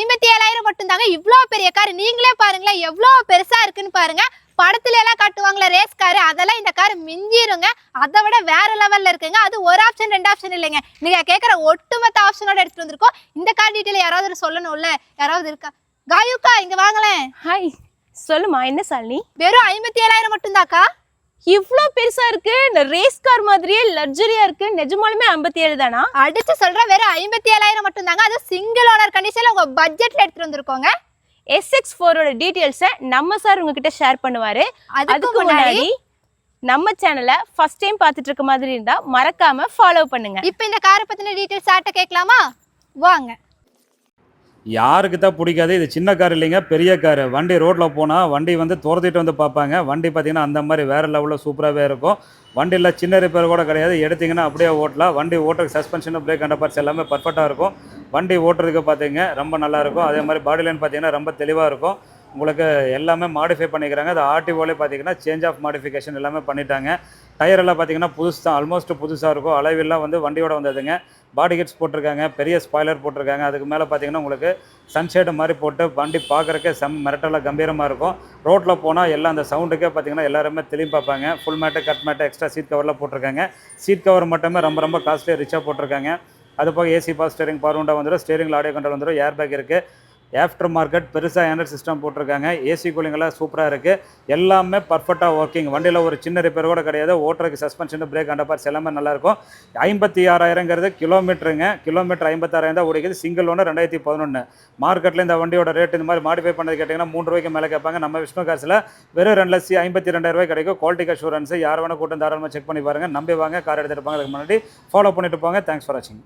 ஐம்பத்தி ஏழாயிரம் மட்டும் தாங்க இவ்வளோ பெரிய கார் நீங்களே பாருங்களேன் எவ்வளோ பெருசா இருக்குன்னு பாருங்க. படத்துல எல்லாம் காட்டுவாங்களே ரேஸ் கார் அதெல்லாம் இந்த கார் மிஞ்சிருங்க. அதை விட வேற லெவல்ல இருக்குங்க. அது ஒரு ஆப்ஷன் ரெண்டு ஆப்ஷன் இல்லைங்க. நீங்க கேட்குற ஒட்டுமொத்த ஆப்ஷனோட எடுத்துட்டு வந்திருக்கோம். இந்த கார் டீட்டெயில் யாராவது சொல்லணும்ல? யாராவது இருக்கா? காயுக்கா இங்க வாங்களேன். ஹாய் சொல்லுமா என்ன சாலினி? வெறும் ஐம்பத்தி ஏழாயிரம் மட்டும்தாக்கா? இவ்வளோ பெருசா இருக்கு. இந்த ரேஸ் கார் மாதிரியே லக்ஸரியா இருக்கு. நிஜமாலுமே ஐம்பத்தி ஏழு தானா? அடிச்சு சொல்ற வெறும் ஐம்பத்தி ஏழாயிரம் மட்டும்தாங்க. அது சிங்கிள் ஓனர் கண்டிஷன்ல உங்க பட்ஜெட்ல எடுத்துட்டு வந்திருக்கோங்க. எஸ்எக்ஸ் ஃபோரோட டீட்டெயில்ஸை நம்ம சார் உங்ககிட்ட ஷேர் பண்ணுவாரு. அதுக்கு முன்னாடி நம்ம சேனலை ஃபர்ஸ்ட் டைம் பார்த்துட்டு இருக்க மாதிரி இருந்தா மறக்காம ஃபாலோ பண்ணுங்க. இப்போ இந்த காரை பத்தின டீட்டெயில்ஸ் ஆட்ட கேட்கலாமா? வாங்க. யாருக்கு தான் பிடிக்காது. இது சின்ன கார் இல்லைங்க பெரிய கார். வண்டி ரோட்டில் போனால் வண்டி வந்து துரத்திட்டு வந்து பார்ப்பாங்க. வண்டி பார்த்தீங்கன்னா அந்த மாதிரி வேறு லெவலில் சூப்பராகவே இருக்கும். வண்டியில் சின்ன ரிப்பேர் கூட கிடையாது. எடுத்திங்கன்னா அப்படியே ஓட்டலாம். வண்டி ஓட்டுறதுக்கு சஸ்பென்ஷன் பிரேக் அண்ட் பார்ட்ஸ் எல்லாமே பர்ஃபெக்டாக இருக்கும். வண்டி ஓட்டுறதுக்கு பார்த்தீங்க ரொம்ப நல்லாயிருக்கும் அதே மாதிரி பாடி லைன் பார்த்தீங்கன்னா ரொம்ப தெளிவாக இருக்கும். உங்களுக்கு எல்லாமே மாடிஃபை பண்ணிக்கிறாங்க. அது ஆர்டிஓலே பார்த்தீங்கன்னா சேஞ்ச் ஆஃப் மாடிஃபிகேஷன் எல்லாமே பண்ணிட்டாங்க. டயர் எல்லாம் பார்த்தீங்கன்னா புதுசு தான் ஆல்மோஸ்ட் புதுசாக இருக்கும். அளவெல்லாம் வந்து வண்டியோட வந்ததுங்க. பாடி கிட்ஸ் போட்டிருக்காங்க பெரிய ஸ்பாய்லர் போட்டிருக்காங்க. அதுக்கு மேலே பார்த்தீங்கன்னா உங்களுக்கு சன்ஷேடு மாதிரி போட்டு வண்டி பார்க்குறக்கே செம் மிரட்டலாக கம்பீரமாக இருக்கும். ரோட்டில் போனால் எல்லாம் அந்த சவுண்டுக்கே பார்த்தீங்கன்னா எல்லாருமே திரும்பி பார்ப்பாங்க. Full mat cut mat extra seat கவர்லாம் போட்டிருக்காங்க. சீட் கவர் மட்டுமே ரொம்ப ரொம்ப காஸ்ட்லியாக ரிச்சாக போட்டிருக்காங்க. அது போக ஏசி பாஸ் ஸ்டேரிங் பவர் உண்டா வந்துடும் ஸ்டேரிங்கில் ஆடியோ கண்ட்ரோல் வந்துடும் ஏர் பேக் இருக்குது ஆஃப்டர் மார்க்கெட் பெருசாக ஆண்ட்ராய்ட் சிஸ்டம் போட்டிருக்காங்க ஏசி கூலிங்கெல்லாம் சூப்பராக இருக்குது எல்லாமே பர்ஃபெக்டாக ஒர்க்கிங் வண்டியில் ஒரு சின்ன ரிப்பேர் கூட கிடையாது. ஓட்டுறதுக்கு சஸ்பென்ஷன் பிரேக் அண்டர் பார்ட்ஸ் எல்லாமே நல்லாயிருக்கும் ஐம்பத்தி ஆறாயிரங்கிறது கிலோமீட்டருங்க கிலோமீட்டர் ஐம்பத்தாறாயிரம் தான் ஓடிக்குது. சிங்கிள் ஒன்று ரெண்டாயிரத்தி பதினொன்று மார்க்கெட்டில் இந்த வண்டியோட ரேட் இந்த மாதிரி மாடிஃபை பண்ணது கேட்டிங்கன்னா மூணு ரூபாய்க்கு மேலே கேட்பாங்க. நம்ம விஷ்ணு காசில் வெறும் ரெண்டு லட்சம் ஐம்பத்தி ரெண்டாயிரரூபாய் கிடைக்கும். குவாலிட்டி அஷூரன்ஸ் யார் வேணால் கூட்டம் தாராளமாக செக் பண்ணி பாருங்கள் நம்பி வாங்க. கார் எடுத்துகிட்டு போங்க. அதுக்கு முன்னாடி ஃபாலோ பண்ணிட்டு போங்க. தேங்க்ஸ் ஃபார் வாட்சிங்